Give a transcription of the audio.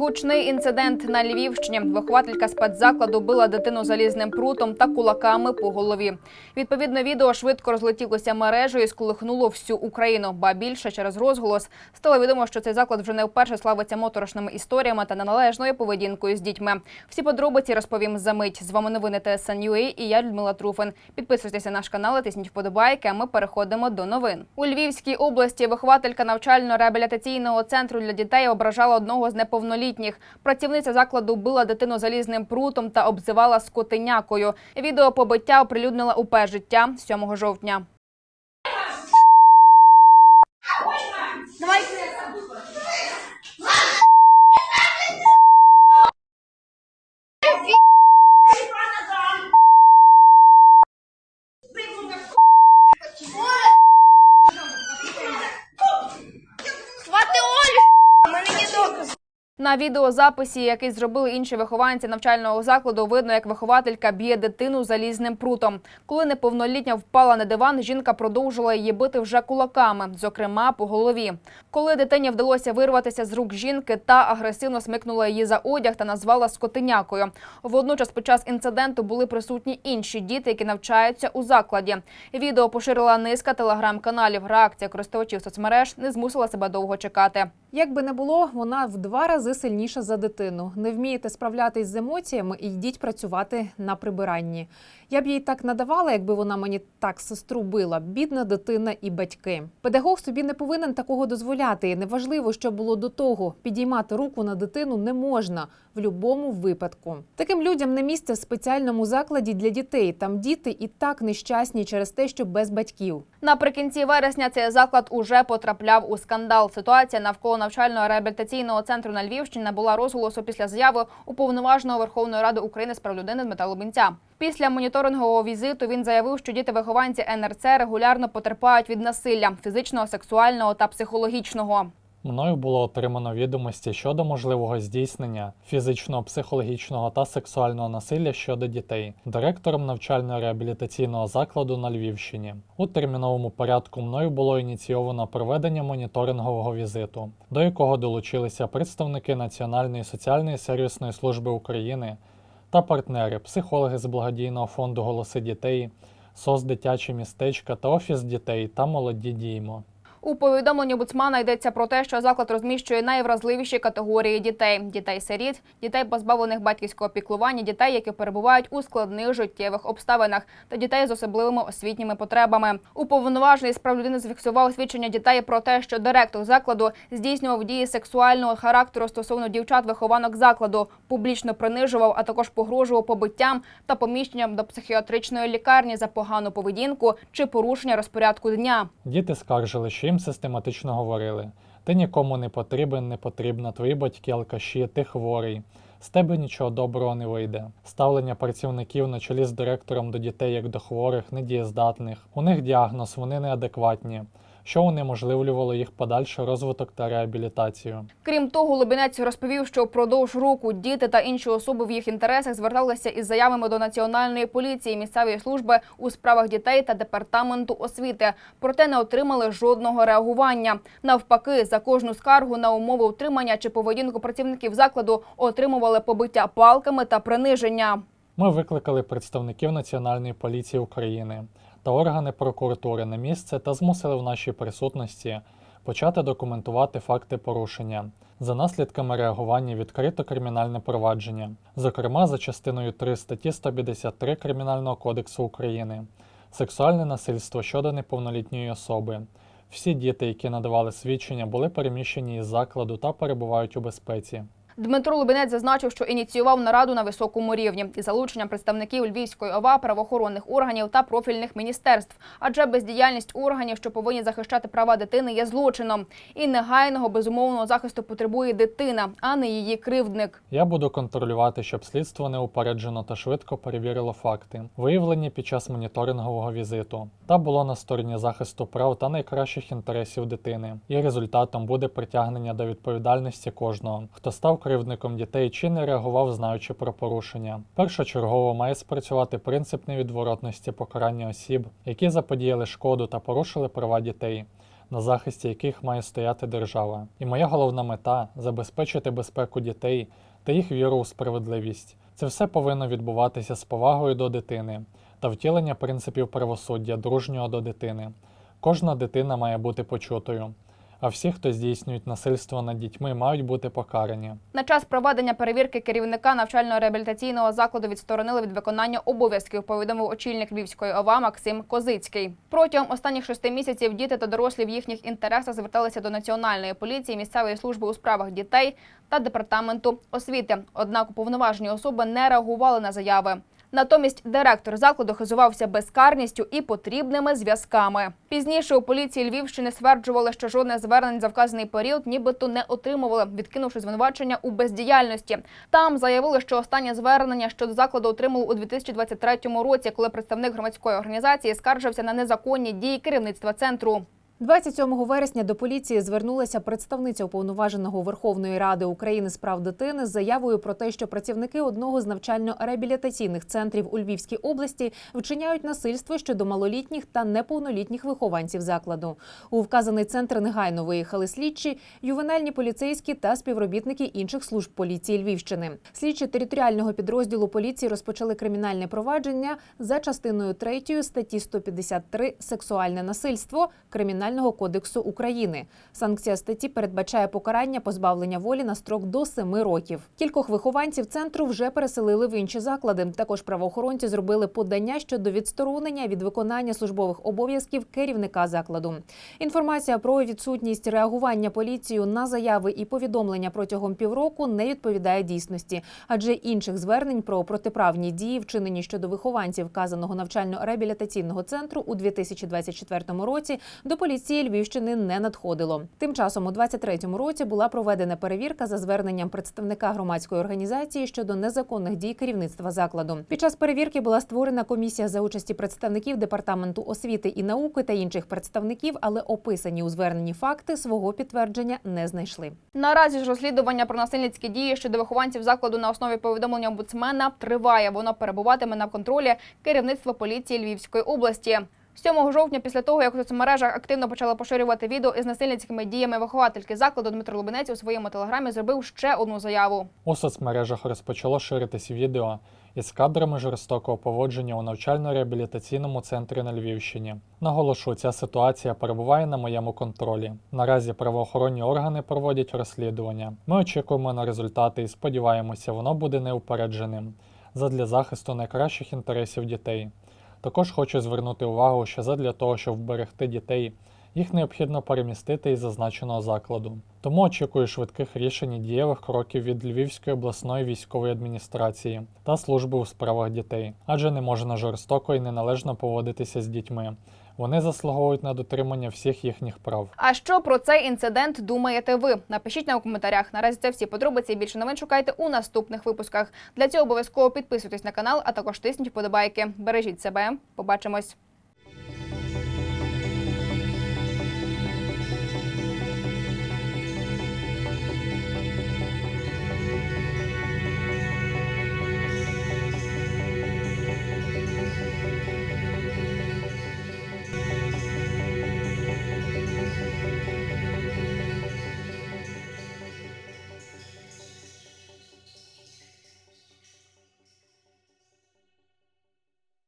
Гучний інцидент на Львівщині. Вихователька спецзакладу била дитину залізним прутом та кулаками по голові. Відповідне відео швидко розлетілося мережею і сколихнуло всю Україну. Ба більше через розголос стало відомо, що цей заклад вже не вперше славиться моторошними історіями та неналежною поведінкою з дітьми. Всі подробиці розповім за мить. З вами новини ТСН.UA і я Людмила Труфин. Підписуйтеся на наш канал, тисніть вподобайки. А ми переходимо до новин. У Львівській області вихователька навчально-реабілітаційного центру для дітей ображала одного з неповнолітніх. Працівниця закладу била дитину залізним прутом та обзивала скотинякою. Відео побиття оприлюднила УП життя 7 жовтня. На відеозаписі, який зробили інші вихованці навчального закладу, видно, як вихователька б'є дитину залізним прутом. Коли неповнолітня впала на диван, жінка продовжила її бити вже кулаками, зокрема по голові. Коли дитині вдалося вирватися з рук жінки, та агресивно смикнула її за одяг та назвала скотинякою. Водночас, під час інциденту були присутні інші діти, які навчаються у закладі. Відео поширила низка телеграм-каналів. Реакція користувачів соцмереж не змусила себе довго чекати. Як би не було, вона в два рази сильніша за дитину. Не вмієте справлятись з емоціями і йдіть працювати на прибиранні. Я б їй так надавала, якби вона мені так сестру била. Бідна дитина і батьки. Педагог собі не повинен такого дозволяти. І Неважливо, що було до того. Підіймати руку на дитину не можна в будь-якому випадку. Таким людям не місце в спеціальному закладі для дітей. Там діти і так нещасні через те, що без батьків. Наприкінці вересня цей заклад уже потрапляв у скандал. Ситуація навколо навчально-реабілітаційного центру на Львівщині набула розголосу після заяви уповноваженого Верховної Ради України з прав людини Дмитра Лубінця. Після моніторингового візиту він заявив, що діти-вихованці НРЦ регулярно потерпають від насилля фізичного, сексуального та психологічного. Мною було отримано відомості щодо можливого здійснення фізичного, психологічного та сексуального насилля щодо дітей директором навчально-реабілітаційного закладу на Львівщині. У терміновому порядку мною було ініційовано проведення моніторингового візиту, до якого долучилися представники Національної соціальної сервісної служби України та партнери, психологи з благодійного фонду Голоси дітей, СОС дитячі містечка та офіс дітей та молоді діймо. У повідомленні Буцмана йдеться про те, що заклад розміщує найвразливіші категорії дітей: дітей-сиріт, дітей, позбавлених батьківського піклування, дітей, які перебувають у складних життєвих обставинах, та дітей з особливими освітніми потребами. Уповноважений з прав людини зафіксував свідчення дітей про те, що директор закладу здійснював дії сексуального характеру стосовно дівчат-вихованок закладу, публічно принижував, а також погрожував побиттям та поміщенням до психіатричної лікарні за погану поведінку чи порушення розпорядку дня. Діти скаржили, що їм систематично говорили: ти нікому не потрібен, не потрібна, твої батьки алкаші, ти хворий. З тебе нічого доброго не вийде. Ставлення працівників на чолі з директором до дітей як до хворих, недієздатних. У них діагноз, вони неадекватні, що унеможливлювало їх подальший розвиток та реабілітацію. Крім того, Лубінець розповів, що впродовж року діти та інші особи в їх інтересах зверталися із заявами до національної поліції, місцевої служби у справах дітей та департаменту освіти, проте не отримали жодного реагування. Навпаки, за кожну скаргу на умови утримання чи поведінку працівників закладу отримували побиття палками та приниження. Ми викликали представників Національної поліції України та органи прокуратури на місце та змусили в нашій присутності почати документувати факти порушення. За наслідками реагування відкрито кримінальне провадження, зокрема за частиною 3 статті 153 Кримінального кодексу України, сексуальне насильство щодо неповнолітньої особи. Всі діти, які надавали свідчення, були переміщені із закладу та перебувають у безпеці. Дмитро Лубінець зазначив, що ініціював нараду на високому рівні із залученням представників Львівської ОВА, правоохоронних органів та профільних міністерств. Адже бездіяльність органів, що повинні захищати права дитини, є злочином. І негайного безумовного захисту потребує дитина, а не її кривдник. Я буду контролювати, щоб слідство неупереджено та швидко перевірило факти, виявлені під час моніторингового візиту, та було на стороні захисту прав та найкращих інтересів дитини. І результатом буде притягнення до відповідальності кожного, хто став кривдником дітей чи не реагував, знаючи про порушення. Першочергово має спрацювати принцип невідворотності покарання осіб, які заподіяли шкоду та порушили права дітей. на захисті яких має стояти держава. І моя головна мета забезпечити безпеку дітей та їх віру у справедливість. Це все повинно відбуватися з повагою до дитини та втілення принципів правосуддя дружнього до дитини. Кожна дитина має бути почутою, а всі, хто здійснюють насильство над дітьми, мають бути покарані. На час проведення перевірки керівника навчально-реабілітаційного закладу відсторонили від виконання обов'язків, повідомив очільник Львівської ОВА Максим Козицький. Протягом останніх шести місяців діти та дорослі в їхніх інтересах зверталися до національної поліції, місцевої служби у справах дітей та департаменту освіти. Однак уповноважені особи не реагували на заяви. Натомість директор закладу хизувався безкарністю і потрібними зв'язками. Пізніше у поліції Львівщини стверджували, що жодних звернень за вказаний період нібито не отримували, відкинувши звинувачення у бездіяльності. Там заявили, що останнє звернення щодо закладу отримали у 2023 році, коли представник громадської організації скаржився на незаконні дії керівництва центру. 27 вересня до поліції звернулася представниця уповноваженого Верховної Ради України з прав дитини з заявою про те, що працівники одного з навчально-реабілітаційних центрів у Львівській області вчиняють насильство щодо малолітніх та неповнолітніх вихованців закладу. У вказаний центр негайно виїхали слідчі, ювенальні поліцейські та співробітники інших служб поліції Львівщини. Слідчі територіального підрозділу поліції розпочали кримінальне провадження за частиною 3 статті 153 сексуальне насильство Кримінального кодексу України. Санкція статті передбачає покарання позбавлення волі на строк до 7 років. Кількох вихованців центру вже переселили в інші заклади. Також правоохоронці зробили подання щодо відсторонення від виконання службових обов'язків керівника закладу. Інформація про відсутність реагування поліцією на заяви і повідомлення протягом півроку не відповідає дійсності, адже інших звернень про протиправні дії, вчинені щодо вихованців вказаного навчально-реабілітаційного центру у 2024 році, до поліції Львівщини не надходило. Тим часом у 2023 році була проведена перевірка за зверненням представника громадської організації щодо незаконних дій керівництва закладу. Під час перевірки була створена комісія за участі представників департаменту освіти і науки та інших представників, але описані у зверненні факти свого підтвердження не знайшли. Наразі ж розслідування про насильницькі дії щодо вихованців закладу на основі повідомлення омбудсмена триває. Воно перебуватиме на контролі керівництва поліції Львівської області. 7 жовтня, після того, як у соцмережах активно почали поширювати відео із насильницькими діями виховательки закладу, Дмитро Лубенець у своєму телеграмі зробив ще одну заяву. У соцмережах розпочало ширитись відео із кадрами жорстокого поводження у навчально-реабілітаційному центрі на Львівщині. Наголошу, ця ситуація перебуває на моєму контролі. Наразі правоохоронні органи проводять розслідування. Ми очікуємо на результати і сподіваємося, воно буде неупередженим задля захисту найкращих інтересів дітей. Також хочу звернути увагу, що задля того, щоб вберегти дітей, їх необхідно перемістити із зазначеного закладу. Тому очікую швидких рішень і дієвих кроків від Львівської обласної військової адміністрації та служби у справах дітей, адже не можна жорстоко і неналежно поводитися з дітьми. Вони заслуговують на дотримання всіх їхніх прав. А що про цей інцидент думаєте ви? Напишіть нам у коментарях. Наразі це всі подробиці. Більше новин шукайте у наступних випусках. Для цього обов'язково підписуйтесь на канал, а також тисніть вподобайки. Бережіть себе. Побачимось.